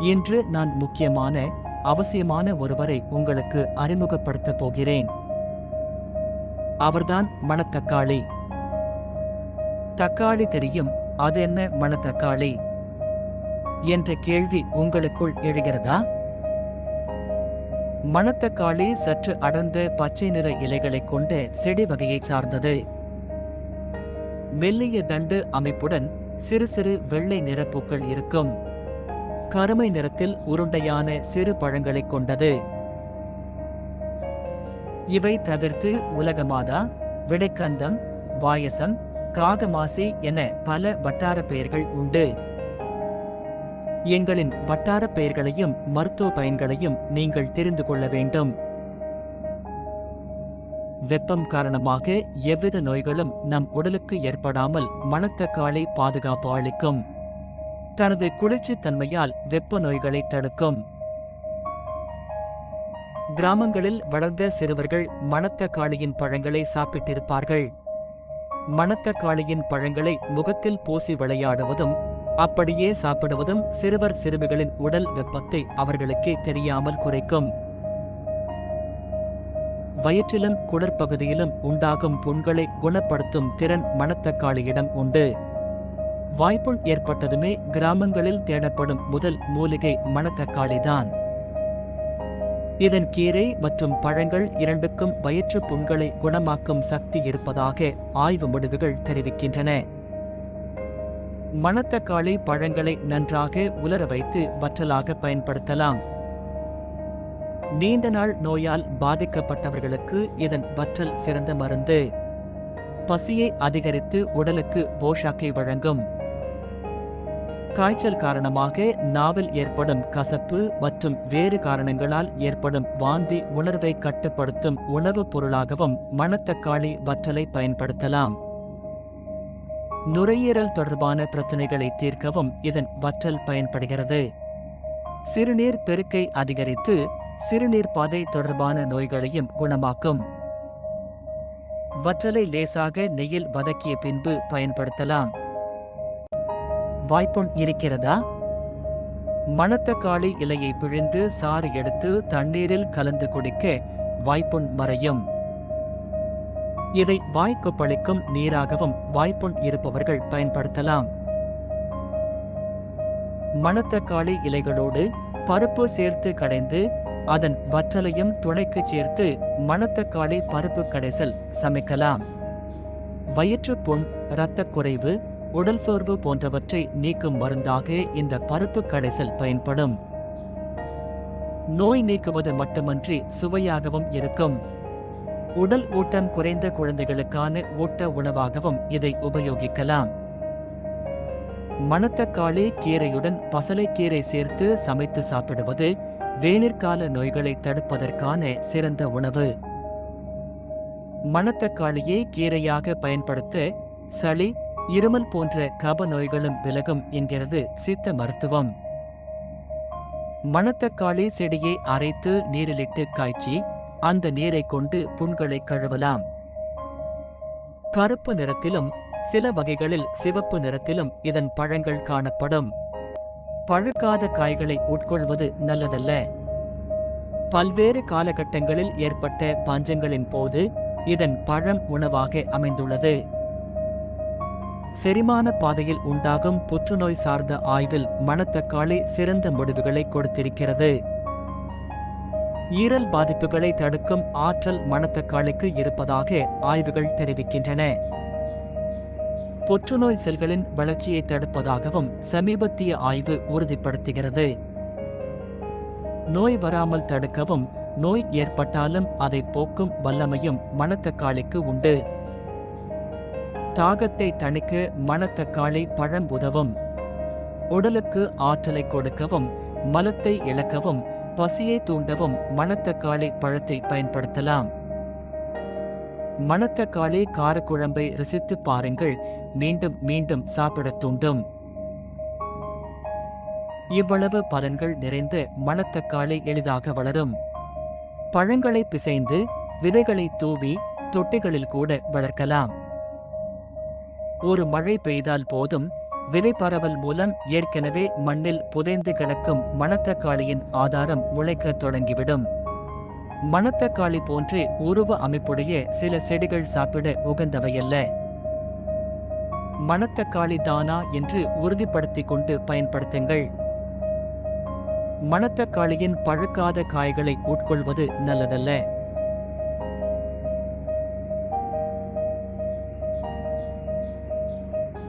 இன்று நான் முக்கியமான அவசியமான ஒருவரை உங்களுக்கு அறிமுகப்படுத்தப் போகிறேன். அவர்தான் மணத்தக்காளி. தக்காளி தெரியும் அது என்ன மணத்தக்காளி? என்ற கேள்வி உங்களுக்குள் எழுகிறதா? மணத்தக்காளி சற்று அடர்ந்த பச்சை நிற இலைகளைக் கொண்ட செடி வகையைச் சார்ந்தது. மெல்லிய தண்டு அமைப்புடன் சிறு சிறு வெள்ளை நிற பூக்கள் இருக்கும். கருமை நிறத்தில் உருண்டையான சிறு பழங்களைக் கொண்டது. இவை தவிர்த்து உலகமாதா விடைக்கந்தம் வாயசம் காகமாசி என பல வட்டார பெயர்கள் உண்டு. எங்களின் வட்டார பெயர்களையும் மருத்துவ பயன்களையும் நீங்கள் தெரிந்து கொள்ள வேண்டும். வெப்பம் காரணமாக எவ்வித நோய்களும் நம் உடலுக்கு ஏற்படாமல் மணத்தக்காளி பாதுகாப்பு அளிக்கும். தனது குளிர்ச்சித்தன்மையால் வெப்ப நோய்களை தடுக்கும். கிராமங்களில் வளர்ந்த சிறுவர்கள் மணத்தக்காளியின் பழங்களை சாப்பிட்டிருப்பார்கள். மணத்தக்காளியின் பழங்களை முகத்தில் பூசி விளையாடுவதும் அப்படியே சாப்பிடுவதும் சிறுவர் சிறுமிகளின் உடல் வெப்பத்தை அவர்களுக்கே தெரியாமல் குறைக்கும். வயிற்றிலும் குடற்பகுதியிலும் உண்டாகும் புண்களை குணப்படுத்தும் திறன் மணத்தக்காளியிடம் உண்டு. வாய்ப்புண் ஏற்பட்டதுமே கிராமங்களில் தேடப்படும் முதல் மூலிகை மணத்தக்காளிதான். இதன் கீரை மற்றும் பழங்கள் இரண்டுக்கும் வயிற்று புண்களை குணமாக்கும் சக்தி இருப்பதாக ஆய்வு முடிவுகள் தெரிவிக்கின்றன. மணத்தக்காளி பழங்களை நன்றாக உலர வைத்து வற்றலாக பயன்படுத்தலாம். நீண்ட நாள் நோயால் பாதிக்கப்பட்டவர்களுக்கு இதன் வற்றல் சிறந்த மருந்து. பசியை அதிகரித்து உடலுக்கு போஷாக்கை வழங்கும். காய்ச்சல் காரணமாக நாவில் ஏற்படும் கசப்பு மற்றும் வேறு காரணங்களால் ஏற்படும் வாந்தி உணர்வை கட்டுப்படுத்தும் உணவுப் பொருளாகவும் மணத்தக்காளி வற்றலை பயன்படுத்தலாம். நுரையீரல் தொடர்பான பிரச்சனைகளை தீர்க்கவும் இதன் வற்றல் பயன்படுகிறது. சிறுநீர் பெருக்கை அதிகரித்து சிறுநீர் பாதை தொடர்பான நோய்களையும் குணமாக்கும். வற்றலை லேசாக நெய்யில் வதக்கிய பின்பு பயன்படுத்தலாம். வாய்ப்புண் இருக்கிறதா? மணத்தக்காளி இலையை பிழிந்து சாறு எடுத்து தண்ணீரில் கலந்து குடிக்க வாய்ப்புண் மறையும். இதை வாய்க்கொப்பளிக்கும் நீராகவும் வாய்ப்புண் இருப்பவர்கள் பயன்படுத்தலாம். மணத்தக்காளி இலைகளோடு பருப்பு சேர்த்து கடைந்து அதன் வற்றலையும் துணைக்கு சேர்த்து மணத்தக்காளி பருப்பு கடைசல் சமைக்கலாம். வயிற்றுப்புண் இரத்தக் குறைவு உடல் சோர்வு போன்றவற்றை நீக்கும் மருந்தாக இந்த பருப்பு கடைசல் பயன்படும். நோய் நீக்குவது மட்டுமன்றி சுவையாகவும் இருக்கும். உடல் ஊட்டம் குறைந்த குழந்தைகளுக்கான ஊட்ட உணவாகவும் இதை உபயோகிக்கலாம். மணத்தக்காளி கீரையுடன் பசலைக்கீரை சேர்த்து சமைத்து சாப்பிடுவது வேனிற்கால நோய்களை தடுப்பதற்கான சிறந்த உணவு. மணத்தக்காளியை கீரையாக பயன்படுத்த சளி இருமல் போன்ற கப நோய்களும் விலகும் என்கிறது சித்த மருத்துவம். மணத்தக்காளி செடியை அரைத்து நீரிலிட்டு காய்ச்சி அந்த நீரை கொண்டு புண்களை கழுவலாம். கருப்பு நிறத்திலும் சில வகைகளில் சிவப்பு நிறத்திலும் இதன் பழங்கள் காணப்படும். பழுக்காத காய்களை உட்கொள்வது நல்லதல்ல. பல்வேறு காலகட்டங்களில் ஏற்பட்ட பஞ்சங்களின் போது இதன் பழம் உணவாக அமைந்துள்ளது. செரிமான பாதையில் உண்டாகும் புற்றுநோய் சார்ந்த ஆய்வில் மணத்தக்காளி சிறந்த முடிவுகளை கொடுத்திருக்கிறது. ஈரல் பாதிப்புகளை தடுக்கும் ஆற்றல் மணத்தக்காளிக்கு இருப்பதாக ஆய்வுகள் தெரிவிக்கின்றன. புற்றுநோய் செல்களின் வளர்ச்சியை தடுப்பதாகவும் சமீபத்திய ஆய்வு உறுதிப்படுத்துகிறது. நோய் வராமல் தடுக்கவும் நோய் ஏற்பட்டாலும் அதை போக்கும் வல்லமையும் மணத்தக்காளிக்கு உண்டு. தாகத்தை தணிக்க மணத்தக்காளி பழம் உதவும். உடலுக்கு ஆற்றலை கொடுக்கவும் மலத்தை இழக்கவும் பசியை தூண்டவும் மணத்தக்காளி பழத்தை பயன்படுத்தலாம். மணத்தக்காளி காரக்குழம்பை ரசித்து பாருங்கள் மீண்டும் மீண்டும் சாப்பிடத் தூண்டும். இவ்வளவு பலன்கள் நிறைந்த மணத்தக்காளி எளிதாக வளரும். பழங்களை பிசைந்து விதைகளை தூவி தொட்டிகளில் கூட வளர்க்கலாம். ஒரு மழை பெய்தால் போதும். விதைப்பரவல் பரவல் மூலம் ஏற்கனவே மண்ணில் புதைந்து கிடக்கும் மணத்தக்காளியின் ஆதாரம் முளைக்கத் தொடங்கிவிடும். மணத்தக்காளி போன்று உருவ அமைப்புடைய சில செடிகள் சாப்பிட உகந்தவையல்ல. மணத்தக்காளி தானா என்று உறுதிப்படுத்திக் கொண்டு பயன்படுத்துங்கள். மணத்தக்காளியின் பழுக்காத காய்களை உட்கொள்வது நல்லதல்ல.